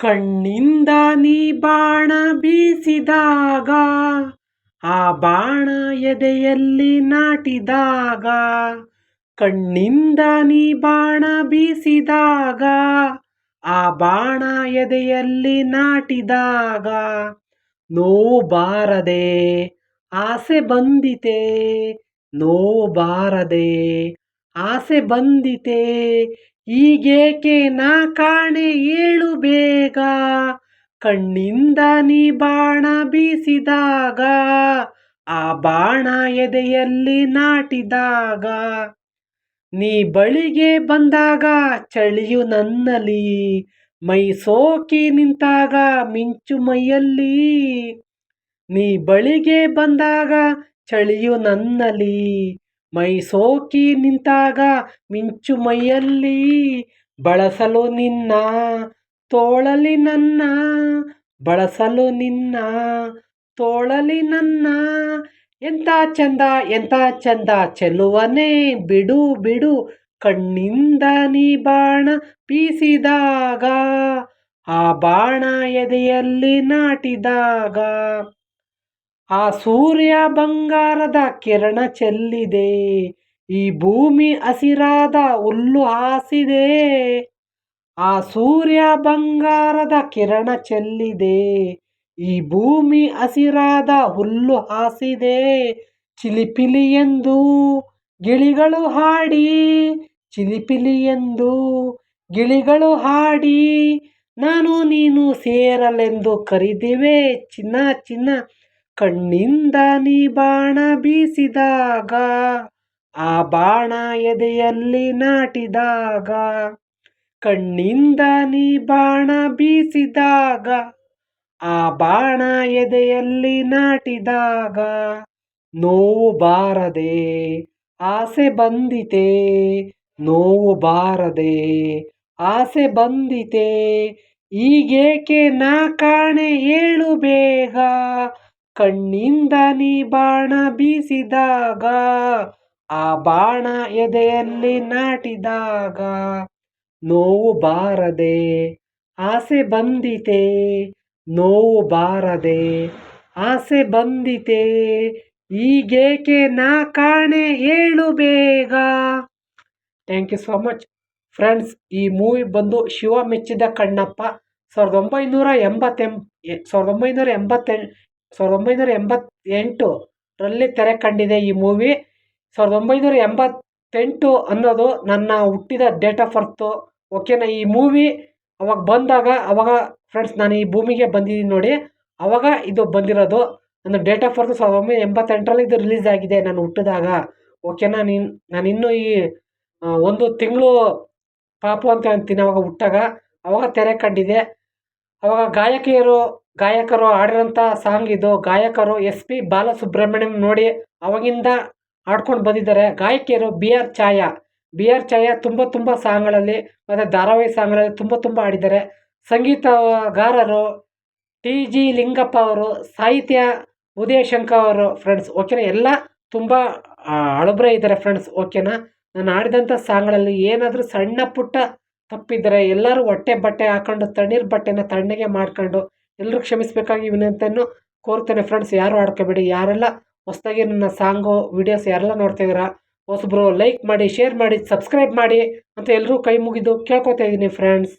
ಕಣ್ಣಿಂದ ನೀ ಬಾಣ ಬೀಸಿದಾಗ, ಆ ಬಾಣ ಎದೆಯಲ್ಲಿ ನಾಟಿದಾಗ, ಕಣ್ಣಿಂದ ನೀ ಬಾಣ ಬೀಸಿದಾಗ, ಆ ಬಾಣ ಎದೆಯಲ್ಲಿ ನಾಟಿದಾಗ ನೋವು ಬಾರದೆ ಆಸೆ ಬಂದಿತೆ ನೋವು ಬಾರದೆ ಆಸೆ ಬಂದಿತೆ, ಈಗೇಕೆ ನಾ ಕಾಣೆ ಏಳು? ಬೇಗ ಕಣ್ಣಿಂದ ನೀ ಬಾಣ ಬೀಸಿದಾಗ, ಆ ಬಾಣ ಎದೆಯಲ್ಲಿ ನಾಟಿದಾಗ, ನೀ ಬಳಿಗೆ ಬಂದಾಗ ಚಳಿಯು ನನ್ನಲಿ ಮೈ ಸೋಕಿ ನಿಂತಾಗ ಮಿಂಚು ಮೈಯಲ್ಲಿ, ನೀ ಬಳಿಗೆ ಬಂದಾಗ ಚಳಿಯು ನನ್ನಲಿ ಮೈ ಸೋಕಿ ನಿಂತಾಗ ಮಿಂಚು ಮೈಯಲ್ಲಿ, ಬಳಸಲು ನಿನ್ನ ತೋಳಲಿ ನನ್ನ, ಬಳಸಲು ನಿನ್ನ. ತೋಳಲಿ ನನ್ನ ಎಂಥ ಚಂದ ಎಂಥ ಚಂದ ಚೆಲುವನೇ ಬಿಡು ಬಿಡು, ಕಣ್ಣಿಂದ ನೀ ಬಾಣ ಬೀಸಿದಾಗ ಆ ಬಾಣ ಎದೆಯಲ್ಲಿ ನಾಟಿದಾಗ. ಆ ಸೂರ್ಯ ಬಂಗಾರದ ಕಿರಣ ಚೆಲ್ಲಿದೆ, ಈ ಭೂಮಿ ಹಸಿರಾದ ಹುಲ್ಲು ಹಾಸಿದೆ. ಆ ಸೂರ್ಯ ಬಂಗಾರದ ಕಿರಣ ಚೆಲ್ಲಿದೆ. ಈ ಭೂಮಿ ಹಸಿರಾದ ಹುಲ್ಲು ಹಾಸಿದೆ. ಚಿಲಿಪಿಲಿ ಎಂದು ಗಿಳಿಗಳು ಹಾಡಿ, ಚಿಲಿಪಿಲಿ ಎಂದು ಗಿಳಿಗಳು ಹಾಡಿ, ನಾನು ನೀನು ಸೇರಲೆಂದು ಕರಿದಿವೆ. ಚಿನ್ನ ಚಿನ್ನ, ಕಣ್ಣಿಂದ ನೀ ಬಾಣ ಬೀಸಿದಾಗ, ಆ ಬಾಣ ಎದೆಯಲ್ಲಿ ನಾಟಿದಾಗ ಕಣ್ಣಿಂದ ನೀ ಬಾಣ ಬೀಸಿದಾಗ, ಆ ಬಾಣ ಎದೆಯಲ್ಲಿ ನಾಟಿದಾಗ, ನೋವು ಬಾರದೆ ಆಸೆ ಬಂದಿತೆ, ನೋವು ಬಾರದೆ ಆಸೆ ಬಂದಿತೆ, ಈಗೇಕೆ ನಾ ಕಾಣೆ ಏಳು ಬೇಗ, ಕಣ್ಣಿಂದ ನೀ ಬಾಣ ಬೀಸಿದಾಗ, ಆ ಬಾಣ ಎದೆಯಲ್ಲಿ ನಾಟಿದಾಗ ನೋವು ಬಾರದೆ ಆಸೆ ಬಂದಿತೆ ನೋವು ಬಾರದೆ ಆಸೆ ಬಂದಿತೆ, ಈಗೇಕೆ ನಾ ಕಾಣೆ ಏಳು ಬೇಗ? Thank you so much friends ಈ ಮೂವಿ ಬಂದು ಶಿವ ಮೆಚ್ಚಿದ ಕಣ್ಣಪ್ಪ ಸಾವಿರದ ಒಂಬೈನೂರ ಎಂಬತ್ತೆಂ ಸಾವಿರದ ಒಂಬೈನೂರ ಎಂಬತ್ತೆಂಟು ಸಾವಿರದ ಒಂಬೈನೂರ ಎಂಬತ್ತೆಂಟರಲ್ಲಿ ತೆರೆ ಕಂಡಿದೆ ಈ ಮೂವಿ ಸಾವಿರದ ಒಂಬೈನೂರ ಎಂಬತ್ತೆಂಟು ಅನ್ನೋದು ನನ್ನ ಹುಟ್ಟಿದ ಡೇಟ್ ಆಫ್ ಬರ್ತು. ಓಕೆನಾ ಈ ಮೂವಿ ಅವಾಗ ಬಂದಾಗ, ಅವಾಗ ಫ್ರೆಂಡ್ಸ್ ನಾನು ಈ ಭೂಮಿಗೆ ಬಂದಿದ್ದೀನಿ ನೋಡಿ, ಅವಾಗ ಇದು ಬಂದಿರೋದು. ನನ್ನ ಡೇಟ್ ಆಫ್ ಬರ್ತು ಸಾವಿರದ ಒಂಬೈನೂರ ಎಂಬತ್ತೆಂಟರಲ್ಲಿ ಇದು ರಿಲೀಸ್ ಆಗಿದೆ ನಾನು ಹುಟ್ಟಿದಾಗ. ಓಕೆನಾ ನೀನು, ನಾನು ಇನ್ನೂ ಈ ಒಂದು ತಿಂಗಳು ಪಾಪು ಅಂತ ಹೇಳ್ತೀನಿ ಅವಾಗ ಹುಟ್ಟಾಗ. ಅವಾಗ ತೆರೆ ಕಂಡಿದೆ. ಅವಾಗ ಗಾಯಕಿಯರು, ಗಾಯಕರು ಹಾಡಿರೋಂಥ ಸಾಂಗ್ ಇದು. ಗಾಯಕರು ಎಸ್ ಪಿ ಬಾಲಸುಬ್ರಹ್ಮಣ್ಯಂ ನೋಡಿ, ಅವಾಗಿಂದ ಹಾಡ್ಕೊಂಡು ಬಂದಿದ್ದಾರೆ. ಗಾಯಕಿಯರು B R Chhaya. B R Chhaya ತುಂಬ ತುಂಬ ಸಾಂಗ್ಗಳಲ್ಲಿ ಮತ್ತು ಧಾರಾವಾಹಿ ಸಾಂಗ್ಗಳಲ್ಲಿ ತುಂಬ ತುಂಬ ಆಡಿದ್ದಾರೆ ಸಂಗೀತಗಾರರು ಟಿ. ಜಿ. ಲಿಂಗಪ್ಪ ಅವರು, ಸಾಹಿತ್ಯ ಉದಯ ಶಂಕರ್ ಅವರು ಫ್ರೆಂಡ್ಸ್ ಓಕೆನಾ ಎಲ್ಲ ತುಂಬ ಹಳಬ್ರೆ ಇದ್ದಾರೆ ಫ್ರೆಂಡ್ಸ್ ಓಕೆನಾ ನಾನು ಆಡಿದಂಥ ಸಾಂಗ್ಗಳಲ್ಲಿ ಏನಾದರೂ ಸಣ್ಣ ಪುಟ್ಟ ತಪ್ಪಿದ್ದಾರೆ ಎಲ್ಲರೂ ಹೊಟ್ಟೆ ಬಟ್ಟೆ ಹಾಕೊಂಡು ತಣ್ಣೀರು ಬಟ್ಟೆನ ತಣ್ಣಗೆ ಮಾಡ್ಕೊಂಡು ಎಲ್ಲರೂ ಕ್ಷಮಿಸಬೇಕಾಗಿ ವಿನಂತಿಯನ್ನು ಕೋರ್ತೇನೆ ಫ್ರೆಂಡ್ಸ್ ಯಾರು ಆಡ್ಕೋಬೇಡಿ ಯಾರೆಲ್ಲ ಹೊಸ್ದಾಗಿ ನನ್ನ ಸಾಂಗು ವೀಡಿಯೋಸ್ ಯಾರೆಲ್ಲ ನೋಡ್ತಾ ಇದ್ದೀರಾ, ಹೊಸಬ್ರು ಲೈಕ್ ಮಾಡಿ ಶೇರ್ ಮಾಡಿ ಸಬ್ಸ್ಕ್ರೈಬ್ ಮಾಡಿ ಅಂತ ಎಲ್ಲರೂ ಕೈ ಮುಗಿದು ಕೇಳ್ಕೊತಾ ಇದ್ದೀನಿ ಫ್ರೆಂಡ್ಸ್